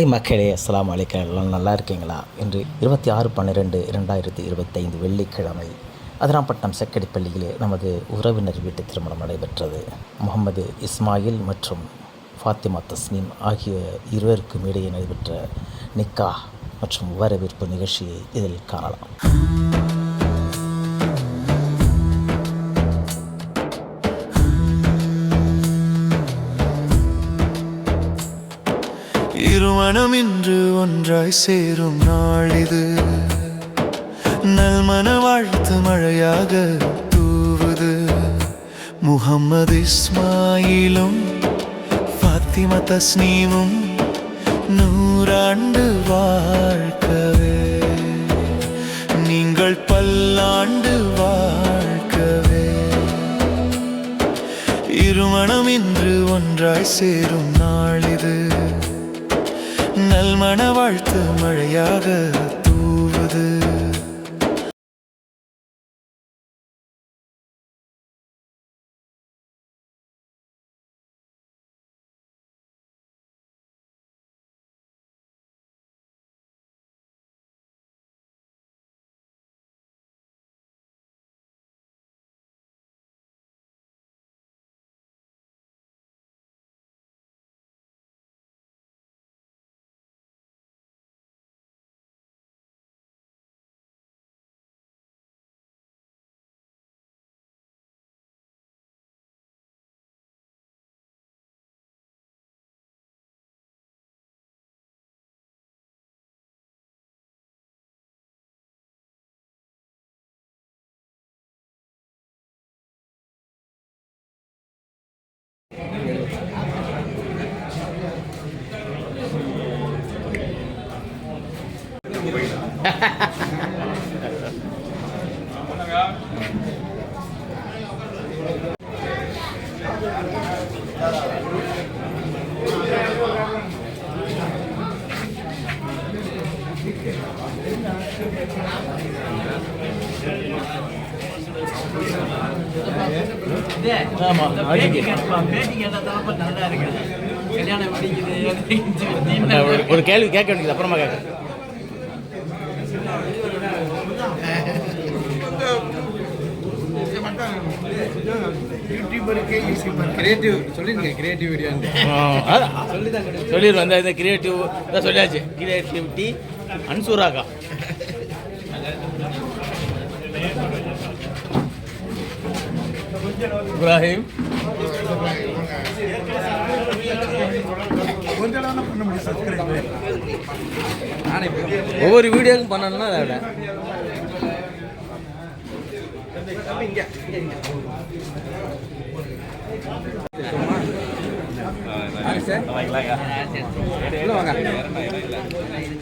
Hi மக்களே அஸ்லாம் அலைக்கும். எல்லாம் நல்லா இருக்கீங்களா? இன்று இருபத்தி ஆறு பன்னிரெண்டு இரண்டாயிரத்தி இருபத்தைந்து வெள்ளிக்கிழமை அதிராம்பட்டினம் செக்கடிப்பள்ளியிலே நமது உறவினர் வீட்டு திருமணம் நடைபெற்றது. முகமது இஸ்மாயில் மற்றும் ஃபாத்திமா தஸ்னீம் ஆகிய இருவருக்கும் இடையே நடைபெற்ற நிக்கா மற்றும் வரவேற்பு நிகழ்ச்சியை இதில் காணலாம். மனம் இன்று ஒன்றாய் சேரும் நாள் இது. நல்மன வாழ்த்து மழையாக தூவுது. முகம்மது இஸ்மாயிலும் ஃபாத்திமா தஸ்னீமும் நூறாண்டு வாழ்க்கவே. நீங்கள் பல்லாண்டு வாழ்க்கவே. இருமணம் இன்று ஒன்றாய் சேரும் நாள் வாழ்த்து மழையாக ஒரு ஒரு கேள்வி கேட்க வேண்டியது அப்புறமா கேட்க. சொல்லிடுவோம் இந்த கிரியேட்டிவ் சொல்லியாச்சு. கிரியேட்டிவிட்டி அன்சூராக்கா இப்ராஹிம். ஒவ்வொரு வீடியோக்கும் பண்ணணும்னா அதை விட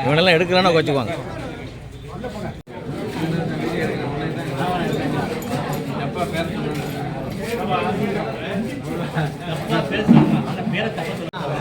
இவனெல்லாம் எடுக்கிறானா வச்சுக்குவாங்க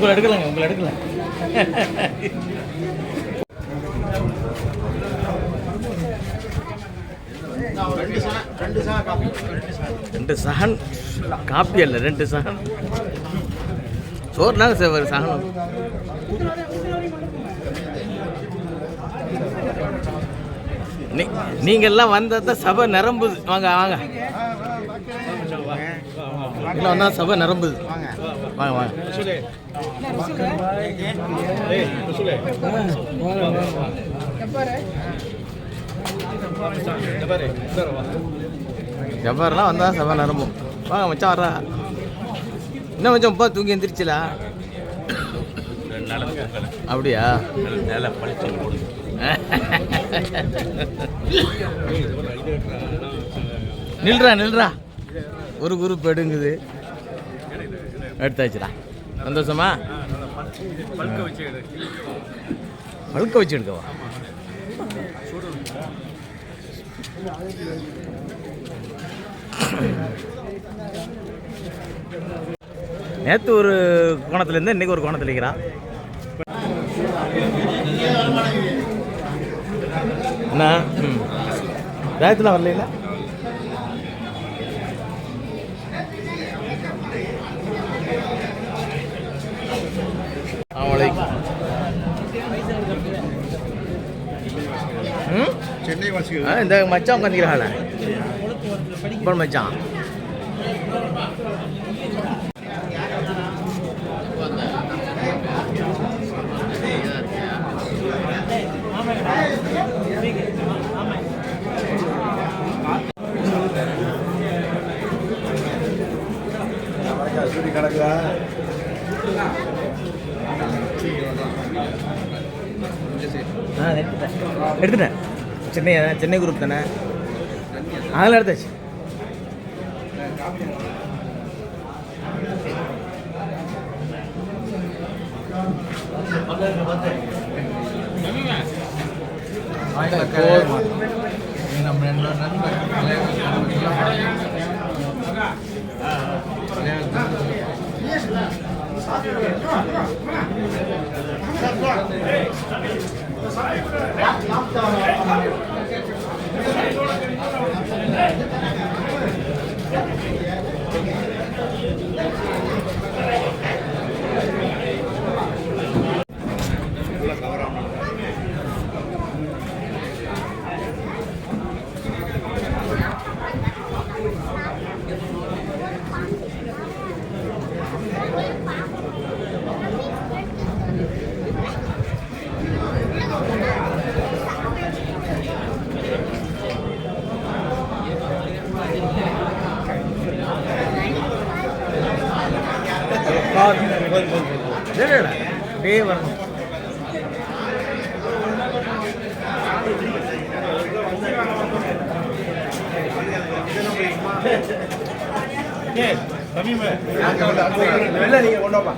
உங்களை எடுக்கலங்க உங்களை எடுக்கல. ரெண்டு சகன் காப்பி அல்ல ரெண்டு சகன். சோறுனாங்க சார் சகனம் நீ நீங்கள்லாம் வந்தால் தான் சபை நிரம்புது. வாங்க வாங்க. இல்லை வந்தால் சபை நிரம்புது வாங்க. வாங்க ஜப்பார்லாம் வந்தால் சபை நிரம்பும் வாங்க மச்சான் வரா என்ன மச்சான் இப்போ தூங்கி எந்திரிச்சலா? அப்படியா? நில்றா நில்றா. ஒரு குரூப் எடுங்குது. எடுத்தாச்சுடா சந்தோஷமா? பழுக்க வச்சு எடுக்கவா நேற்று ஒரு கோணத்துலேருந்து இன்னைக்கு ஒரு கோணத்தில் இருக்கிறா என்ன? ம். வேகத்தில் வரல சென்னை வாசிகள். ஆ, இந்த மச்சான் உட்காந்துக்கிறாள் இப்போ மச்சான். ஆ எடுத்துட்டேன். எடுத்துட்டேன். சென்னை சென்னை குரூப் தானே? அதெல்லாம் எடுத்தாச்சு. நம்ம ரெண்டு நண்பர் Ja, ja, ja.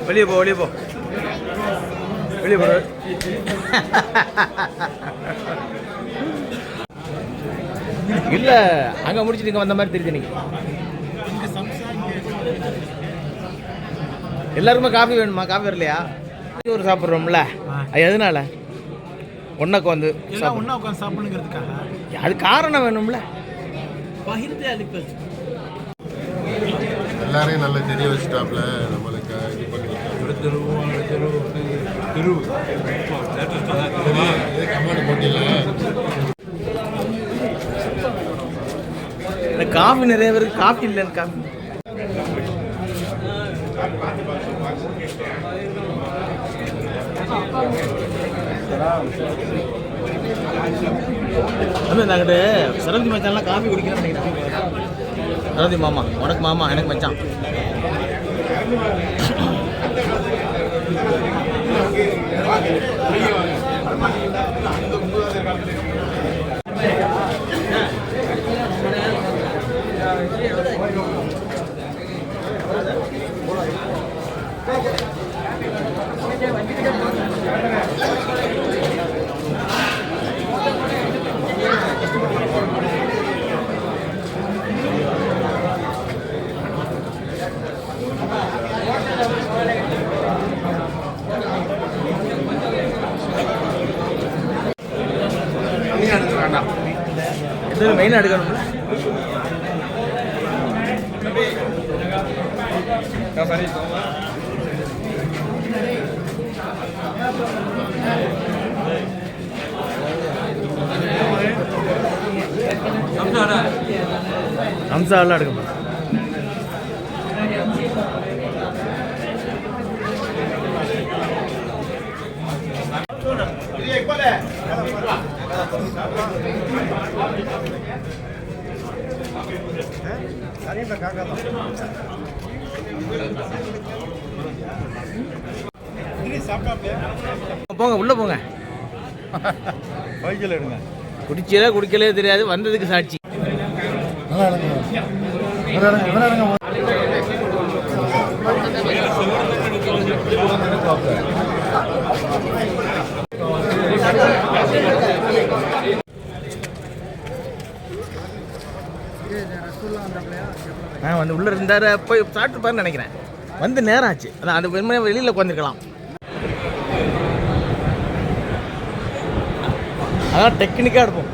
வெளியே போ வெளியே போ. வெளியே போ. இல்ல அங்க முடிச்சுட்டு இங்க வந்த மாதிரி தெரியுது நீங்க எல்லாருக்குமே காஃபி வேணுமா? காஃபி வரலையா? ஒரு சாப்பிட்றோம்ல. அது எதனால? வந்து எல்லாம் ஒன்றா உட்காந்து சாப்பிடுங்கிறதுக்காக அது காரணம் வேணும்ல. பகிர்ந்து அளிப்பது எல்லாரையும் நல்லா தெரிய வச்சுட்டாப்ல நம்மளுக்கு இது பண்ணி ஒரு தெரு ஒரு தெரு. தெரு இது கமாண்ட் போட்டியில். காஃபி நிறைய பேருக்கு காஃபி இல்லைன்னு காஃபி வந்து நாங்கிட்ட சரந்தி மச்சான்லாம் காஃபி குடிக்கிறேன்னு நினைக்கிறேன். சரந்தி மாமா உனக்கு மாமா எனக்கு மச்சான். எது மெயின் எடுக்கணும்ல ஹம்சாவெல்லாம் எடுக்க மாட்டேன். போங்க உள்ள போங்க. குடிச்சல குடிக்கலே தெரியாது வந்ததுக்கு சாட்சி. நல்லா வந்து உள்ள இருந்தார் போய் சாப்பிட்டுப்பாருன்னு நினைக்கிறேன். வந்து நேரம் ஆச்சு அதான் அந்த வெறுமனே வெளியில் உட்காந்துருக்கலாம் அதான் டெக்னிக்காக இருப்போம்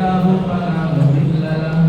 له فلا مضل له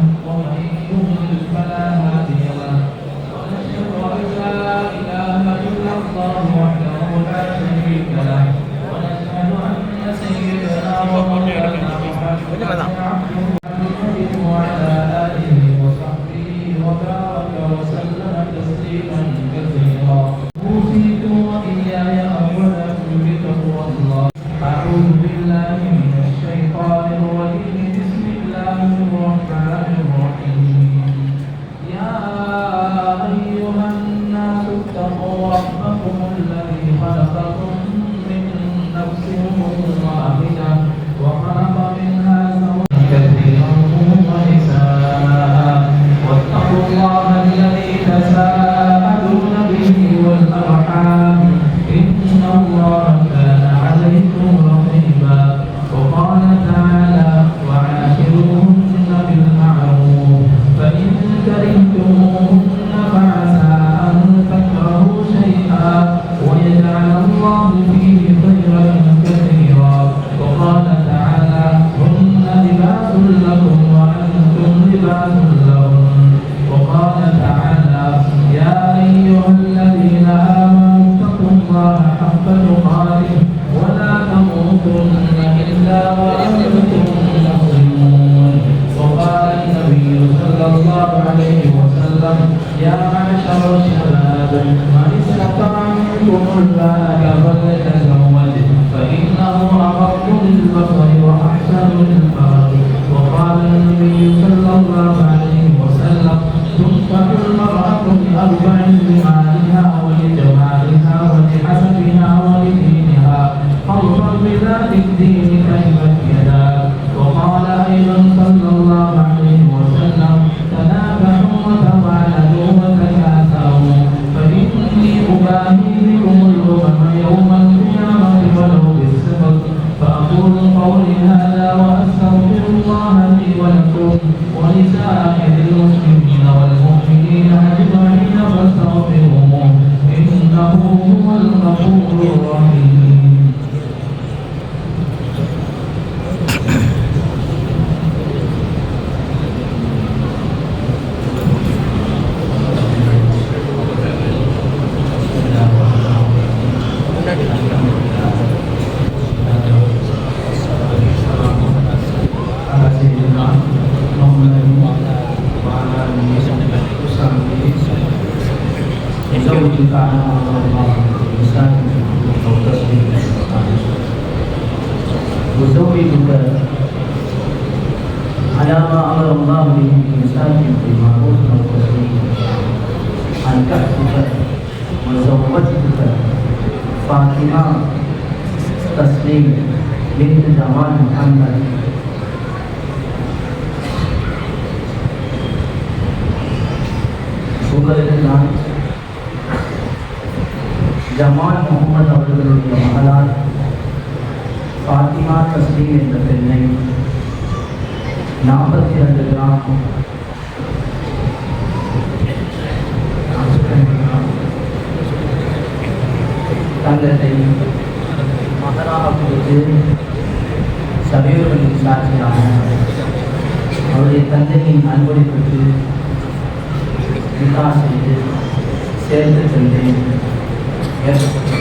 भगवत Jauh juga Allah Tuhan Wujud itu ber, alam Allah di insan yang dimakmur dan bersih, angkat juga, mazhabat juga, Fatimah, Taslim, bin zaman Anda Jamal Mohammed அவர்களுடைய மகளார் ஃபாத்திமா தஸ்லீம் என்ற பெண்ணை நாற்பத்தி ரெண்டு கிராம் தங்கத்தை மகராக கொடுத்து சபையோர்களின் சாட்சியாக அவருடைய தந்தையின் அன்பை பெற்று நிகா செய்து சேர்ந்து சென்றேன் நான்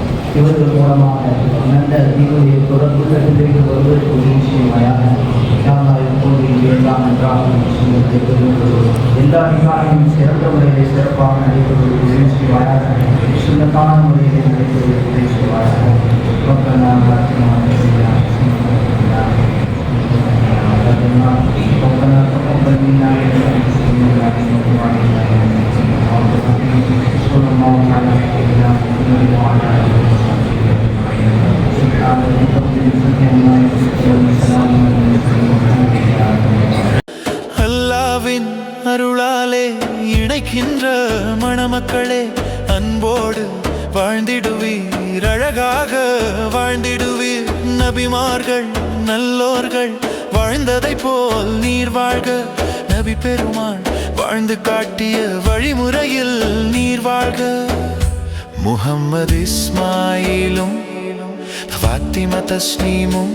இவர்கள் மூலமாக நல்ல தீவுடைய தொடர்பு கண்டுபிடிக்க வருவதற்கு நிச்சயமையாக யாரால் இப்போது வேண்டாம் என்றால் எல்லா நிகாரியும் சிறந்த முறையிலே சிறப்பாக நடைபெறுவது வாழ்ந்து காட்டிய வழிமுறையில் நீர் வாழ்க. முகம்மது இஸ்மாயிலும் ஃபாத்திமா தஸ்னீமும்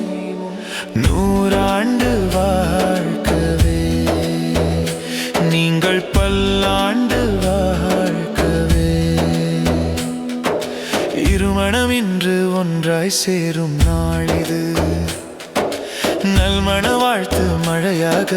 நூறாண்டு வாழ்க்கவே. நீங்கள் பல்லாண்டு வாழ்க்கவே. இருமணம் இன்று ஒன்றாய் சேரும் நாள் இது நல்மண வாழ்த்து மழையாக